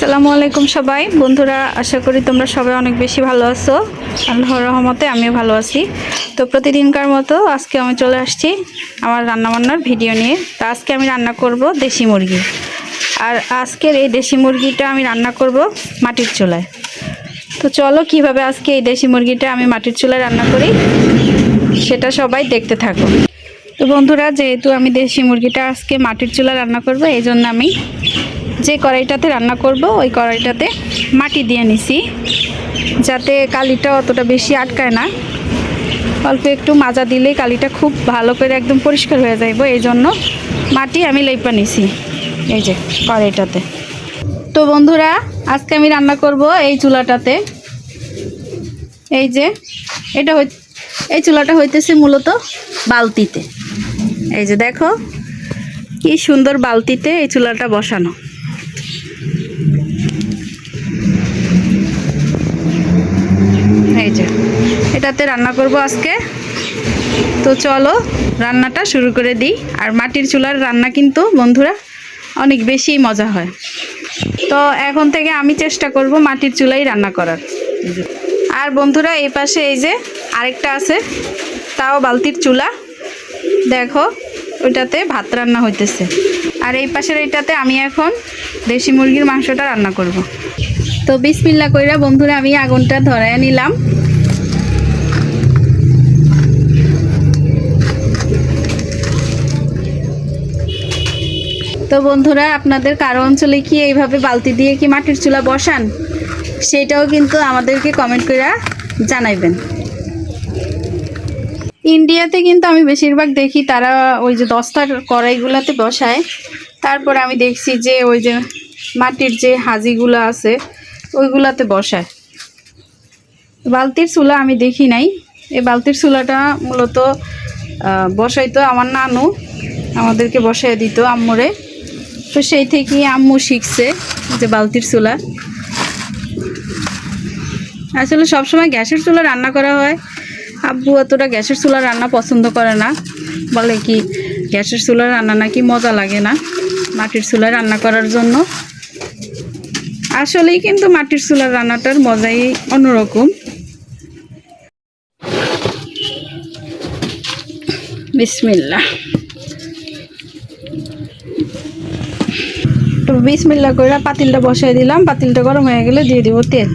আসসালামু আলাইকুম সবাই। বন্ধুরা, আশা করি তোমরা সবাই অনেক বেশি ভালো আছো। আল্লাহর রহমতে আমিও ভালো আছি। তো প্রতিদিনকার মতো আজকে আমি চলে আসছি আমার রান্নাবান্নার ভিডিও নিয়ে। তো আজকে আমি রান্না করব দেশি মুরগি। আর আজকের এই দেশি মুরগিটা আমি রান্না করব মাটির চুলায়। তো চলো, কীভাবে আজকে এই দেশি মুরগিটা আমি মাটির চুলায় রান্না করি, সেটা সবাই দেখতে থাকো। তো বন্ধুরা, যেহেতু আমি দেশি মুরগিটা আজকে মাটির চুলা রান্না করব, এই জন্য আমি যে কড়াইটাতে রান্না করব, ওই কড়াইটাতে মাটি দিয়ে নিছি, যাতে কালিটা অতটা বেশি আটকায় না। অল্প একটু মাজা দিলেই কালিটা খুব ভালো করে একদম পরিষ্কার হয়ে যাইব, এই জন্য মাটি আমি লেপা নিছি, এই যে কড়াইটাতে। তো বন্ধুরা, আজকে আমি রান্না করব এই চুলাটাতে। এই যে, এটা হই, এই চুলাটা হইতেছে মূলত বালতিতে। এই যে দেখো, কি সুন্দর বালতিতে এই চুলাটা বসানো। এই যে, এটাতে রান্না করব আজকে। তো চলো, রান্নাটা শুরু করে দিই। আর মাটির চুলার রান্না কিন্তু, বন্ধুরা, অনেক বেশি মজা হয়। তো এখন থেকে আমি চেষ্টা করব মাটির চুলাই রান্না করার। আর বন্ধুরা, এই পাশে এই যে আরেকটা আছে, তাও বালতির চুলা। দেখো, ওইটাতে ভাত রান্না হইতেছে। আর এই পাশের এইটাতে আমি এখন দেশি মুরগির মাংসটা রান্না করব। তো বিসমিল্লা কইরা, বন্ধুরা, আমি আগুনটা ধরায় নিলাম। তো বন্ধুরা, আপনাদের কারও অঞ্চলে কি এইভাবে বালতি দিয়ে কি মাটির চুলা বসান? সেটাও কিন্তু আমাদেরকে কমেন্ট করে জানাইবেন। ইন্ডিয়াতে কিন্তু আমি বেশিরভাগ দেখি তারা ওই যে দস্তার কড়াইগুলাতে বসায়। তারপরে আমি দেখছি যে ওই যে মাটির যে হাজিগুলো আছে, ওইগুলাতে বসায়। বালতির চুলা আমি দেখি নাই। এই বালতির চুলাটা মূলত বসাইতো আমার নানু, আমাদেরকে বসাই দিত আম্মুরে। তো সেই থেকেই আম্মু শিখছে যে বালতির চুলা। আসলে সবসময় গ্যাসের চুলা রান্না করা হয়। আব্বু অতটা গ্যাসের চুলা রান্না পছন্দ করে না। বলে কি, গ্যাসের চুলা রান্না নাকি মজা লাগে না মাটির চুলায় রান্না করার জন্য। আসলেই কিন্তু মাটির চুলার রান্নাটার মজাই অন্যরকম। বিসমিল্লা বিসমিল্লা করে পাতিলটা বসাই দিলাম পাতিলটা গরম হয়ে গেলে দিয়ে দিব তেল।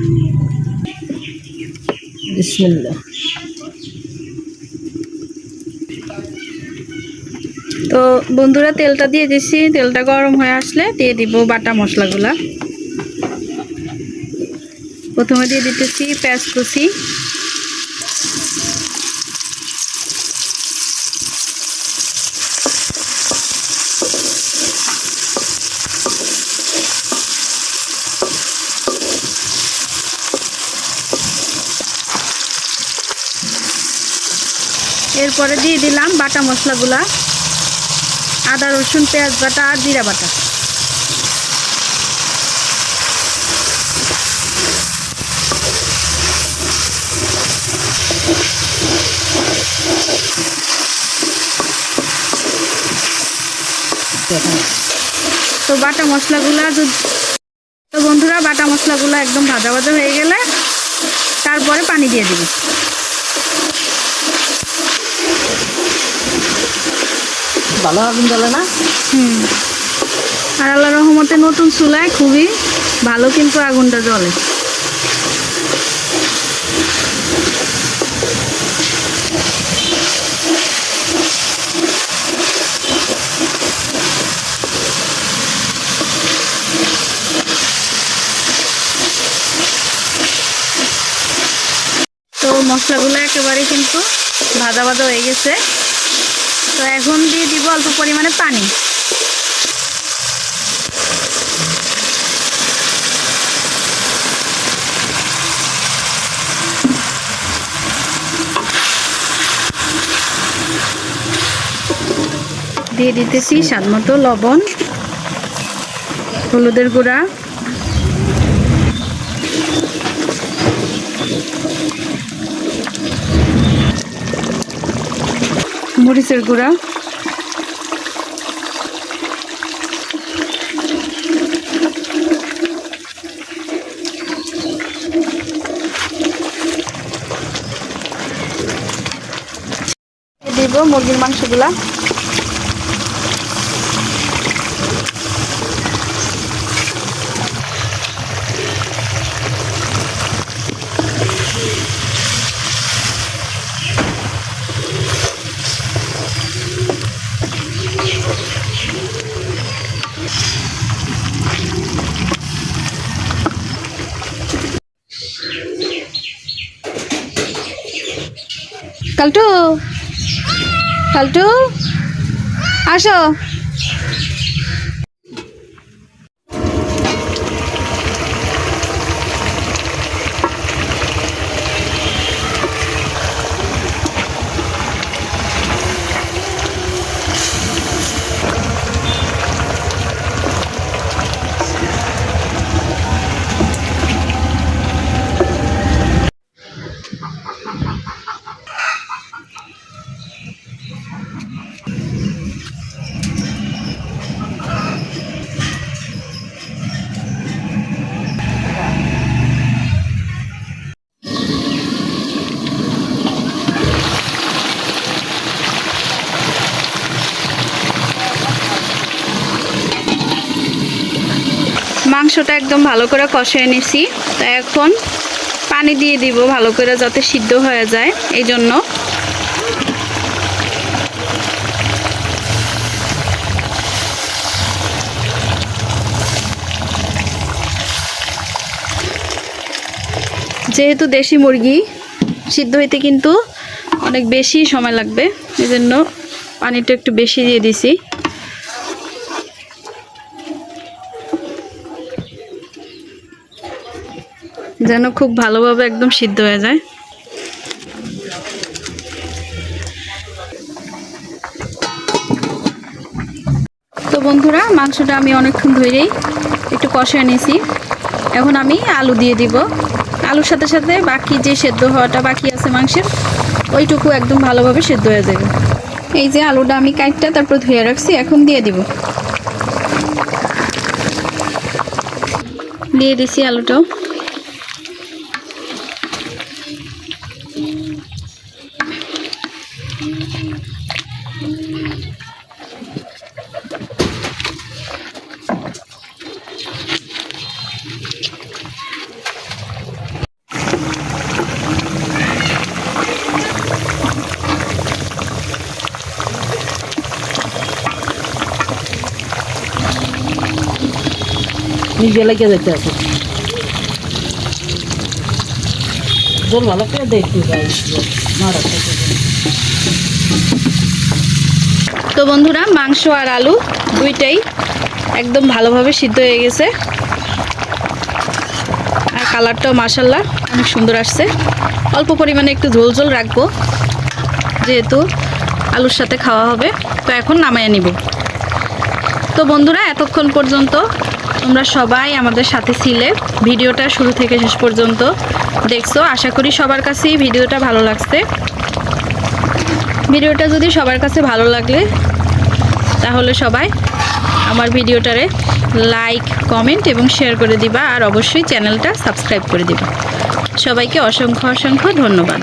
বিসমিল্লা। তো বন্ধুরা তেলটা দিয়ে দিচ্ছি তেলটা গরম হয়ে আসলে দিয়ে দিব বাটা মশলাগুলা। প্রথমে দিয়ে দিতেছি পেঁয়াজ কুচি। এরপরে দিয়ে দিলাম বাটা মশলাগুলা। আদা, রসুন, পেঁয়াজ বাটা আর জিরা বাটা। তো বাটা মশলাগুলা তো বন্ধুরা, বাটা মশলাগুলো একদম ভাজা ভাজা হয়ে গেলে তারপরে পানি দিয়ে দিবি। ভালো আগুন জ্বলে না? হুম। আর আল্লাহ রহমতে নতুন চুলায় খুবই ভালো কিন্তু আগুনটা জ্বলে। তো মশলাগুলো একেবারে কিন্তু ভাজা ভাজা হয়ে গেছে। তো এখন দিয়ে দিব অল্প পরিমাণে পানি। দিয়ে দিতেছি স্বাদ মতো লবণ হলুদের গুঁড়া। মরিচের গুঁড়া। দিব মুরগির মাংসগুলা। কালটু কালটু আসো। মাংসটা একদম ভালো করে কষিয়ে নিছি। তা এখন পানি দিয়ে দিব ভালো করে যাতে সিদ্ধ হয়ে যায় এই জন্য যেহেতু দেশি মুরগি, সিদ্ধ হইতে কিন্তু অনেক বেশি সময় লাগবে এই জন্য পানিটা একটু বেশি দিয়ে দিছি। যেন খুব ভালোভাবে একদম সিদ্ধ হয়ে যায়। তো বন্ধুরা, মাংসটা আমি অনেকক্ষণ ধরেই একটু কষিয়ে নিয়েছি। এখন আমি আলু দিয়ে দিব। আলুর সাথে সাথে বাকি যে সেদ্ধ হওয়াটা বাকি আছে মাংসের, ওইটুকু একদম ভালোভাবে সেদ্ধ হয়ে যাবে। এই যে আলুটা আমি কাইটটা তারপর ধুয়ে রাখছি, এখন দিয়ে দিব। দিয়ে দিছি আলুটাও। নিজে লেগে যেতে আছে ভালো করে দেখি তো বন্ধুরা, মাংস আর আলু দুইটাই একদম ভালোভাবে সিদ্ধ হয়ে গেছে। আর কালারটাও মাসাল্লাহ অনেক সুন্দর আসছে। অল্প পরিমাণে একটু ঝোল ঝোল রাখব, যেহেতু আলুর সাথে খাওয়া হবে। তো এখন নামায় নিব। তো বন্ধুরা, এতক্ষণ পর্যন্ত তোমরা সবাই আমাদের সাথে ছিলে। ভিডিওটা শুরু থেকে শেষ পর্যন্ত দেখছ। আশা করি সবার কাছেই ভিডিওটা ভালো লাগছে। ভিডিওটা যদি সবার কাছে ভালো লাগলে, তাহলে সবাই আমার ভিডিওটারে লাইক কমেন্ট এবং শেয়ার করে দিবা। আর অবশ্যই চ্যানেলটা সাবস্ক্রাইব করে দিবা। সবাইকে অসংখ্য অসংখ্য ধন্যবাদ।